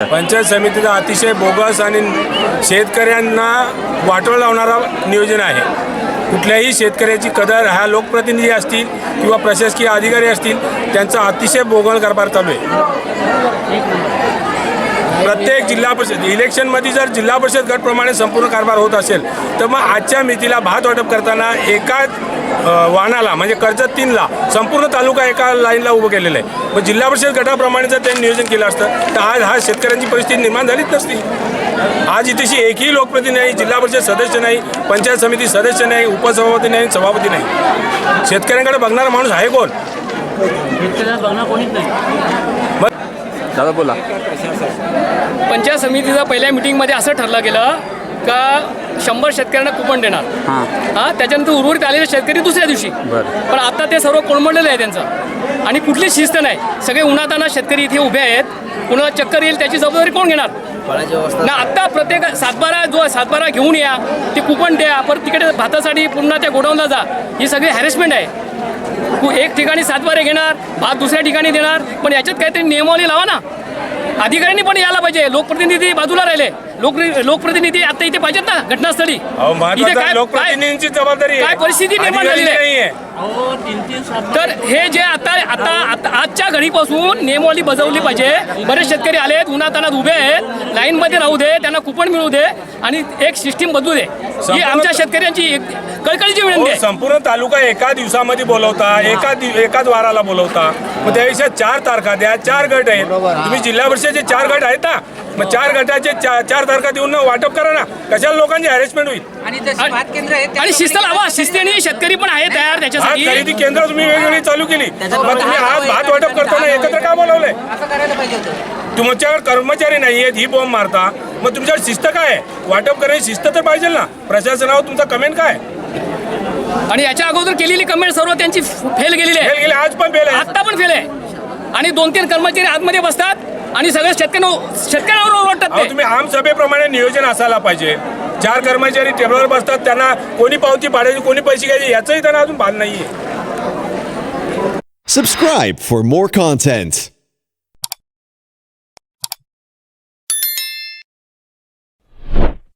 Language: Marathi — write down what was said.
पंचायत समितीचा अतिशय बोगस आणि शेतकऱ्यांना वाटोळ लावणारा नियोजन आहे. कुठल्याही शेतकऱ्याची कदर ह्या लोकप्रतिनिधी असतील किंवा प्रशासकीय अधिकारी असतील त्यांचा अतिशय बोगळ कारभार चालू आहे. प्रत्येक जिल्हा परिषद इलेक्शनमध्ये जर जिल्हा परिषद गटप्रमाणे संपूर्ण कारभार होत असेल तर मग आजच्या मितीला भात वाटप करताना एकाच अ, वाहनाला म्हणजे कर्जत तीनला संपूर्ण तालुका एका लाईनला उभं केलेलं आहे. मग जिल्हा परिषद गटाप्रमाणे जर त्यांनी नियोजन केलं असतं तर आज हा शेतकऱ्यांची परिस्थिती निर्माण झालीच नसती. आज इथेशी एकही लोकप्रतिनिधी नाही जिल्हा परिषद सदस्य नाही पंचायत समिती सदस्य नाही उपसभापती नाही सभापती नाही. शेतकऱ्यांकडे बघणारा माणूस आहे कोण? दादा बोला. पंचायत समितीचं पहिल्या मिटिंगमध्ये असं ठरलं गेलं का शंभर शेतकऱ्यांना कुपन देणार. हां. त्याच्यानंतर उर्वरित आलेले शेतकरी दुसऱ्या दिवशी. बरं. पण आता ते सर्व कोलमडलेलं आहे त्यांचं. आणि कुठली शिस्त नाही. सगळे उन्हाताना शेतकरी इथे उभे आहेत. कुणाला चक्कर येईल त्याची जबाबदारी कोण घेणार? ना आत्ता प्रत्येक सातबारा जो आहे, सातबारा घेऊन या. ते कुपन द्या. परत तिकडे भातासाठी पुन्हा त्या गोडाऊनला जा. ही सगळी हॅरेसमेंट आहे. एक ठिकाणी सातबारे घेणार भात दुसऱ्या ठिकाणी देणार पण याच्यात काहीतरी नियमावली लावा ना. अधिकाऱ्यांनी पण यायला पाहिजे लोकप्रतिनिधी बाजूला राहिले. लोक लोकप्रतिनिधी आता इथे पाहिजेत ना घटनास्थळी. अहो, इथे काय- लोकप्रतिनिधींची जबाबदारी. काय परिस्थिती निर्माण झालेली आहे? नाहीये. तर हे जे आता आता आता आजच्या घडीपासून नियमवाली बजावली पाहिजे. बरेच शेतकरी आलेत उन्हातानात उभे आहेत. लाईनमध्ये राहू दे त्यांना कुपन मिळू दे आणि एक सिस्टीम बदलू दे. ही आमच्या शेतकऱ्यांची एक कळकळीची विनंती हो, आहे. संपूर्ण तालुका एका दिवसामध्ये बोलवता एका एकाच वाराला बोलवता. मग त्यापेक्षा चार तारखा द्या चार गट आहेत. तुम्ही जिल्हा परिषदेचे चार गट आहेत ना? मग चार गटाचे चा- चार तारखा देऊन ना वाटप करा ना. कशाला लोकांची हॅरेसमेंट होईल? आणि जशी भात केंद्र आहेत आणि शिस्त लावा शिस्तीने शेतकरी पण आहे तयार भात त्याच्यासाठी. खरेदी केंद्र तुम्ही वेगवेगळी चालू केली. मग तुम्ही आज भात वाटप करताना एकत्र का बोलवलंय? असं करायला पाहिजे होतं. तुमच्याकडे कर्मचारी नाही आहेत ही बॉम्ब मारता. मग तुमच्याकडे शिस्त काय आहे? वाटप करण्याची शिस्त तर पाहिजे ना. प्रशासनावर तुमचा कमेंट काय आणि याच्या अगोदर केलेली कमेंट सर्व त्यांची फेल गेलेली आहे. फेल गेले आज पण फेल आहे. आत्ता पण फेल आहे. आणि दोन तीन कर्मचारी आतमध्ये बसतात. आणि सगळे शेतकऱ्यांवर शेतकऱ्यांवर ओरडतात ते. तुम्ही आम सभेप्रमाणे नियोजन असायला पाहिजे. चार कर्मचारी टेबलवर बसतात त्यांना कोणी पावती पाडायची कोणी पैसे घ्यायचे याचंही त्यांना अजून भान नाहीये. Subscribe for more content.